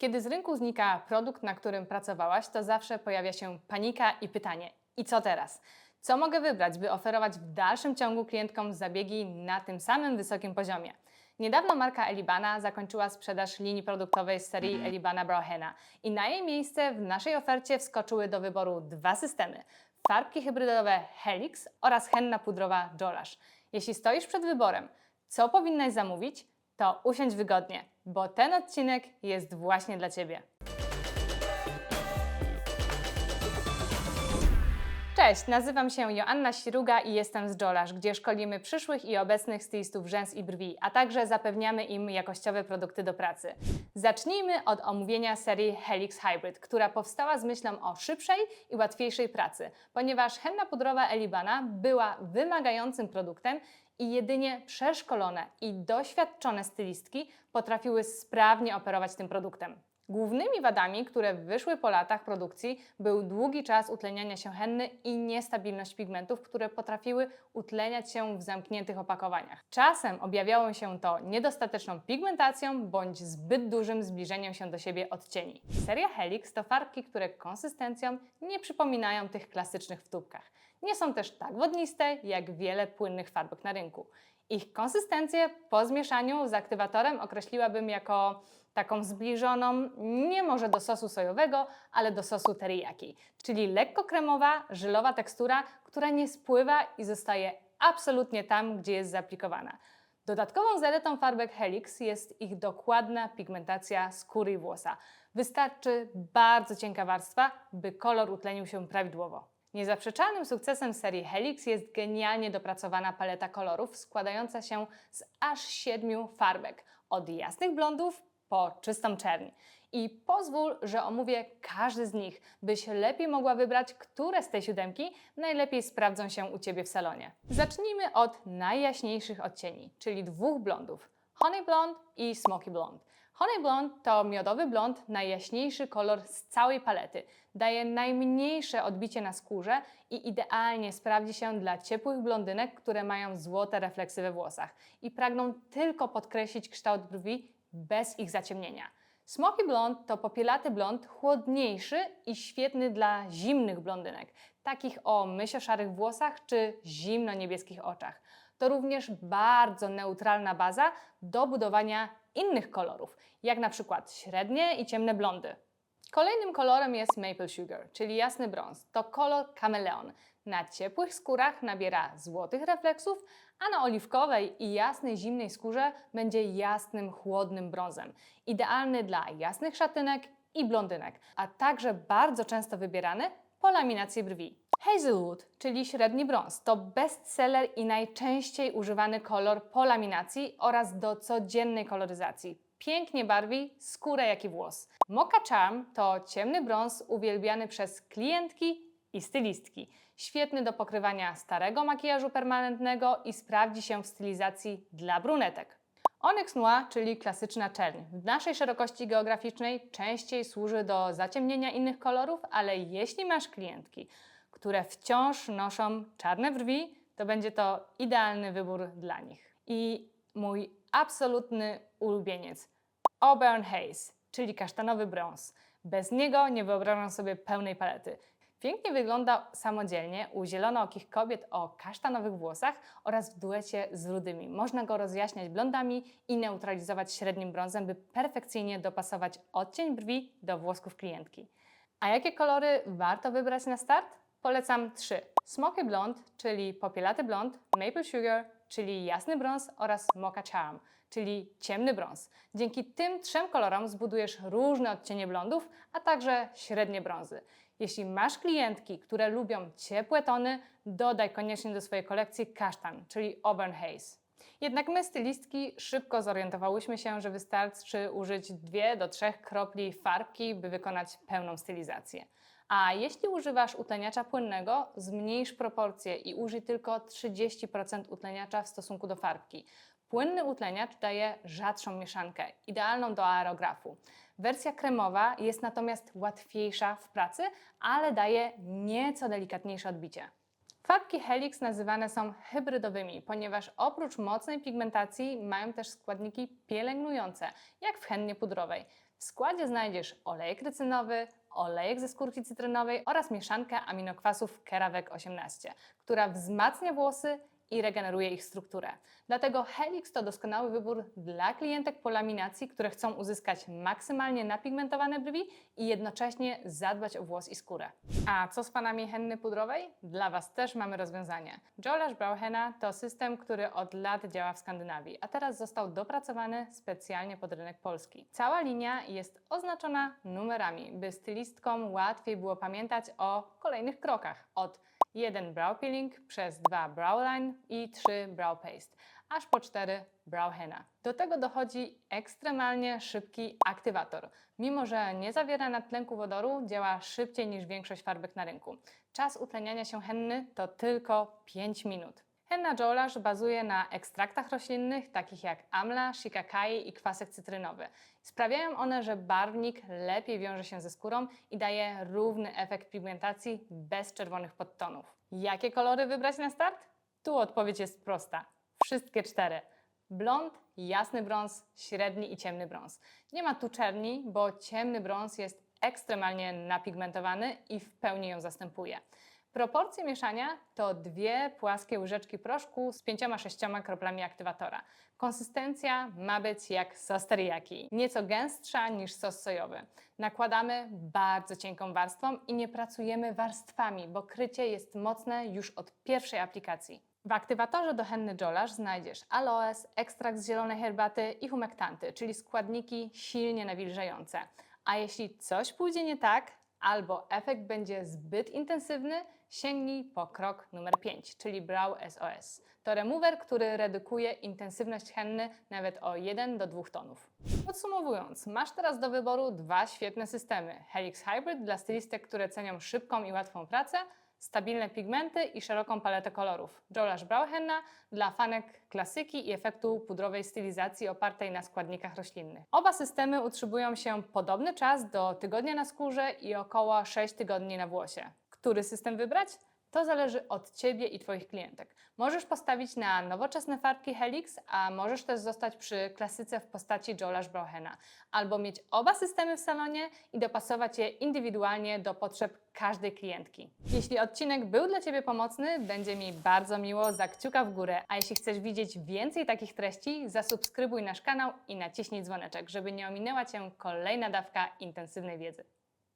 Kiedy z rynku znika produkt, na którym pracowałaś, to zawsze pojawia się panika i pytanie: i co teraz? Co mogę wybrać, by oferować w dalszym ciągu klientkom zabiegi na tym samym wysokim poziomie? Niedawno marka Elibana zakończyła sprzedaż linii produktowej z serii Elibana Brauhena i na jej miejsce w naszej ofercie wskoczyły do wyboru dwa systemy: farbki hybrydowe Helix oraz henna pudrowa Jolash. Jeśli stoisz przed wyborem, co powinnaś zamówić, to usiądź wygodnie, bo ten odcinek jest właśnie dla Ciebie. Cześć, nazywam się Joanna Siruga i jestem z Jolash, gdzie szkolimy przyszłych i obecnych stylistów rzęs i brwi, a także zapewniamy im jakościowe produkty do pracy. Zacznijmy od omówienia serii Helix Hybrid, która powstała z myślą o szybszej i łatwiejszej pracy, ponieważ henna pudrowa Elibana była wymagającym produktem i jedynie przeszkolone i doświadczone stylistki potrafiły sprawnie operować tym produktem. Głównymi wadami, które wyszły po latach produkcji, był długi czas utleniania się henny i niestabilność pigmentów, które potrafiły utleniać się w zamkniętych opakowaniach. Czasem objawiało się to niedostateczną pigmentacją bądź zbyt dużym zbliżeniem się do siebie odcieni. Seria Helix to farbki, które konsystencją nie przypominają tych klasycznych w tubkach. Nie są też tak wodniste jak wiele płynnych farbek na rynku. Ich konsystencję po zmieszaniu z aktywatorem określiłabym jako taką zbliżoną, nie może do sosu sojowego, ale do sosu teriyaki, czyli lekko kremowa, żelowa tekstura, która nie spływa i zostaje absolutnie tam, gdzie jest zaaplikowana. Dodatkową zaletą farbek Helix jest ich dokładna pigmentacja skóry i włosa. Wystarczy bardzo cienka warstwa, by kolor utlenił się prawidłowo. Niezaprzeczalnym sukcesem serii Helix jest genialnie dopracowana paleta kolorów składająca się z aż siedmiu farbek, od jasnych blondów po czystą czerń. I pozwól, że omówię każdy z nich, byś lepiej mogła wybrać, które z tej siódemki najlepiej sprawdzą się u Ciebie w salonie. Zacznijmy od najjaśniejszych odcieni, czyli dwóch blondów. Honey Blonde i Smoky Blonde. Honey Blonde to miodowy blond, najjaśniejszy kolor z całej palety. Daje najmniejsze odbicie na skórze i idealnie sprawdzi się dla ciepłych blondynek, które mają złote refleksy we włosach i pragną tylko podkreślić kształt brwi bez ich zaciemnienia. Smoky Blonde to popielaty blond, chłodniejszy i świetny dla zimnych blondynek, takich o mysio-szarych włosach czy zimno-niebieskich oczach. To również bardzo neutralna baza do budowania innych kolorów, jak na przykład średnie i ciemne blondy. Kolejnym kolorem jest Maple Sugar, czyli jasny brąz. To kolor kameleon. Na ciepłych skórach nabiera złotych refleksów, a na oliwkowej i jasnej zimnej skórze będzie jasnym, chłodnym brązem. Idealny dla jasnych szatynek i blondynek, a także bardzo często wybierany po laminacji brwi. Hazelwood, czyli średni brąz, to bestseller i najczęściej używany kolor po laminacji oraz do codziennej koloryzacji. Pięknie barwi skórę jak i włos. Mocha Charm to ciemny brąz uwielbiany przez klientki i stylistki. Świetny do pokrywania starego makijażu permanentnego i sprawdzi się w stylizacji dla brunetek. Onyx Noir, czyli klasyczna czerń. W naszej szerokości geograficznej częściej służy do zaciemnienia innych kolorów, ale jeśli masz klientki, które wciąż noszą czarne brwi, to będzie to idealny wybór dla nich. I mój absolutny ulubieniec Auburn Haze, czyli kasztanowy brąz. Bez niego nie wyobrażam sobie pełnej palety. Pięknie wygląda samodzielnie u zielonookich kobiet o kasztanowych włosach oraz w duecie z rudymi. Można go rozjaśniać blondami i neutralizować średnim brązem, by perfekcyjnie dopasować odcień brwi do włosków klientki. A jakie kolory warto wybrać na start? Polecam trzy. Smoky Blonde, czyli popielaty blond, Maple Sugar, czyli jasny brąz oraz Mocha Charm, czyli ciemny brąz. Dzięki tym trzem kolorom zbudujesz różne odcienie blondów, a także średnie brązy. Jeśli masz klientki, które lubią ciepłe tony, dodaj koniecznie do swojej kolekcji kasztan, czyli Auburn Haze. Jednak my, stylistki, szybko zorientowałyśmy się, że wystarczy użyć 2 do 3 kropli farbki, by wykonać pełną stylizację. A jeśli używasz utleniacza płynnego, zmniejsz proporcje i użyj tylko 30% utleniacza w stosunku do farbki. Płynny utleniacz daje rzadszą mieszankę, idealną do aerografu. Wersja kremowa jest natomiast łatwiejsza w pracy, ale daje nieco delikatniejsze odbicie. Farbki Helix nazywane są hybrydowymi, ponieważ oprócz mocnej pigmentacji mają też składniki pielęgnujące, jak w hennie pudrowej. W składzie znajdziesz olejek rycynowy, olejek ze skórki cytrynowej oraz mieszankę aminokwasów Kerawek 18, która wzmacnia włosy i regeneruje ich strukturę. Dlatego Helix to doskonały wybór dla klientek po laminacji, które chcą uzyskać maksymalnie napigmentowane brwi i jednocześnie zadbać o włos i skórę. A co z fanami henny pudrowej? Dla Was też mamy rozwiązanie. Joelash Brow Henna to system, który od lat działa w Skandynawii, a teraz został dopracowany specjalnie pod rynek polski. Cała linia jest oznaczona numerami, by stylistkom łatwiej było pamiętać o kolejnych krokach od 1 brow peeling przez 2 brow line i 3 brow paste, aż po 4 brow henna. Do tego dochodzi ekstremalnie szybki aktywator. Mimo, że nie zawiera nadtlenku wodoru, działa szybciej niż większość farbek na rynku. Czas utleniania się henny to tylko 5 minut. Henna Joelash bazuje na ekstraktach roślinnych takich jak amla, shikakai i kwasek cytrynowy. Sprawiają one, że barwnik lepiej wiąże się ze skórą i daje równy efekt pigmentacji bez czerwonych podtonów. Jakie kolory wybrać na start? Tu odpowiedź jest prosta. Wszystkie cztery. Blond, jasny brąz, średni i ciemny brąz. Nie ma tu czerni, bo ciemny brąz jest ekstremalnie napigmentowany i w pełni ją zastępuje. Proporcje mieszania to dwie płaskie łyżeczki proszku z pięcioma sześcioma kroplami aktywatora. Konsystencja ma być jak sos teriyaki, nieco gęstsza niż sos sojowy. Nakładamy bardzo cienką warstwą i nie pracujemy warstwami, bo krycie jest mocne już od pierwszej aplikacji. W aktywatorze do henny Joelash znajdziesz aloes, ekstrakt z zielonej herbaty i humektanty, czyli składniki silnie nawilżające. A jeśli coś pójdzie nie tak, albo efekt będzie zbyt intensywny, sięgnij po krok numer 5, czyli Brow SOS. To remover, który redukuje intensywność henny nawet o 1 do 2 tonów. Podsumowując, masz teraz do wyboru dwa świetne systemy. Helix Hybrid dla stylistek, które cenią szybką i łatwą pracę, stabilne pigmenty i szeroką paletę kolorów. Joelash Brow Henna dla fanek klasyki i efektu pudrowej stylizacji opartej na składnikach roślinnych. Oba systemy utrzymują się podobny czas do tygodnia na skórze i około 6 tygodni na włosie. Który system wybrać? To zależy od Ciebie i Twoich klientek. Możesz postawić na nowoczesne farbki Helix, a możesz też zostać przy klasyce w postaci Joelash Brow Henna. Albo mieć oba systemy w salonie i dopasować je indywidualnie do potrzeb każdej klientki. Jeśli odcinek był dla Ciebie pomocny, będzie mi bardzo miło za kciuka w górę, a jeśli chcesz widzieć więcej takich treści, zasubskrybuj nasz kanał i naciśnij dzwoneczek, żeby nie ominęła Cię kolejna dawka intensywnej wiedzy.